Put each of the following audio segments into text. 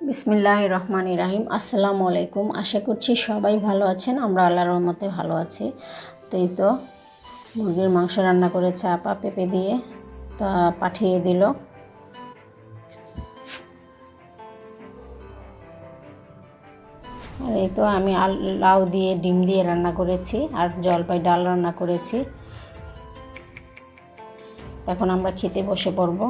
বিসমিল্লাহ রহমান ইরাহিম আসসালামু আলাইকুম আশা করছি সবাই ভালো আছেন। আমরা আল্লাহর রহমতে ভালো আছি। তো এই তো, মুরগির মাংস রান্না করেছে আপা পেঁপে দিয়ে। তা পাঠিয়ে দিল। আর এই তো, আমি আল, লাউ দিয়ে, ডিম দিয়ে রান্না করেছি। আর জলপাই ডাল রান্না করেছি। এখন আমরা খেতে বসে পড়ব।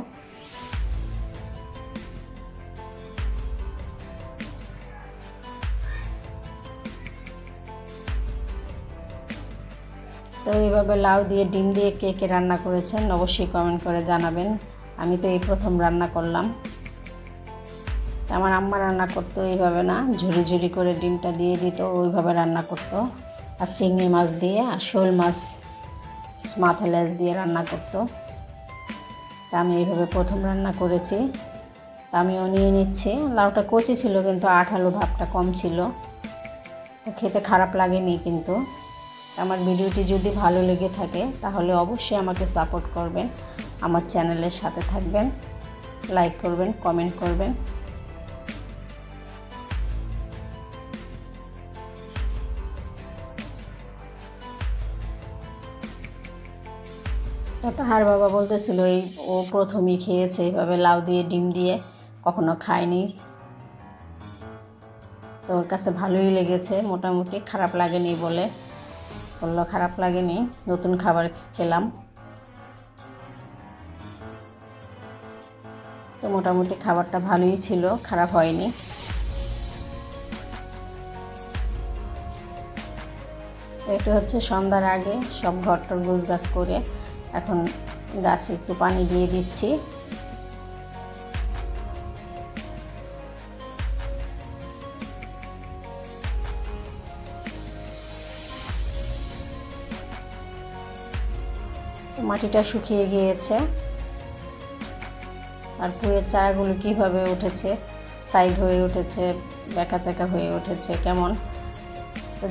তো এইভাবে লাউ দিয়ে, ডিম দিয়ে কে কে রান্না করেছেন অবশ্যই কমেন্ট করে জানাবেন। আমি তো এই প্রথম রান্না করলাম। আমার আম্মা রান্না করতো এইভাবে না, ঝুরি ঝুরি করে ডিমটা দিয়ে দিত ওইভাবে রান্না করতো। আর চিংড়ি মাছ দিয়ে আর শোল মাছ, মাথা লেজ দিয়ে রান্না করতো। তা আমি এইভাবে প্রথম রান্না করেছি। তা আমিও নিয়ে নিচ্ছি। লাউটা কচি ছিল কিন্তু আঠালো ভাবটা কম ছিল। খেতে খারাপ লাগেনি কিন্তু। আমার ভিডিওটি যদি ভালো লেগে থাকে, তাহলে অবশ্যই আমাকে সাপোর্ট করবেন, আমার চ্যানেলের সাথে থাকবেন লাইক করবেন কমেন্ট করবেন। তাহার বাবা বলতেছিল, এই ও প্রথমই খেয়েছে এইভাবে লাউ দিয়ে, ডিম দিয়ে কখনো খায়নি। তো ওর কাছে ভালোই লেগেছে, মোটামুটি খারাপ লাগেনি বলে। বলল, খারাপ লাগেনি, নতুন খাবার খেলাম। তো মোটামুটি খাবারটা ভালোই ছিল, খারাপ হয়নি। এটা হচ্ছে সন্ধ্যার আগে সব ঘরটর গোছ গাছ করে এখন গাছে একটু পানি দিয়ে দিচ্ছি। মাটিটা শুকিয়ে গিয়েছে। আর পুয়ের চারাগুলো কীভাবে উঠেছে সাইড হয়ে উঠেছে, বেঁকা চাকা হয়ে উঠেছে, কেমন?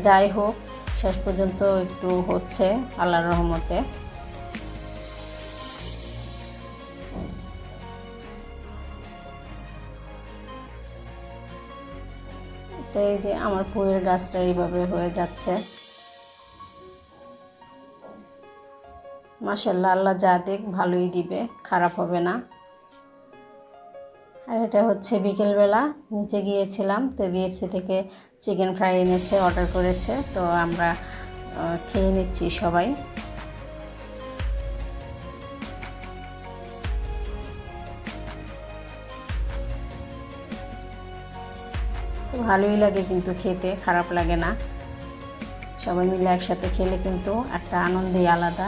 যাই হোক, শেষ পর্যন্ত একটু হচ্ছে আল্লাহর রহমতে। তো এই যে আমার পুয়ের গাছটা এইভাবে হয়ে যাচ্ছে। মাসাল্লাহ আল্লাহ যা দেখ ভালোই দিবে, খারাপ হবে না। আর এটা হচ্ছে বিকেলবেলা, নিচে গিয়েছিলাম তো বিএফসি থেকে চিকেন ফ্রাই এনেছে, অর্ডার করেছে, তো আমরা খেয়ে নিচ্ছি সবাই। তো ভালোই লাগে কিন্তু খেতে, খারাপ লাগে না। সবাই মিলে একসাথে খেলে কিন্তু একটা আনন্দই আলাদা।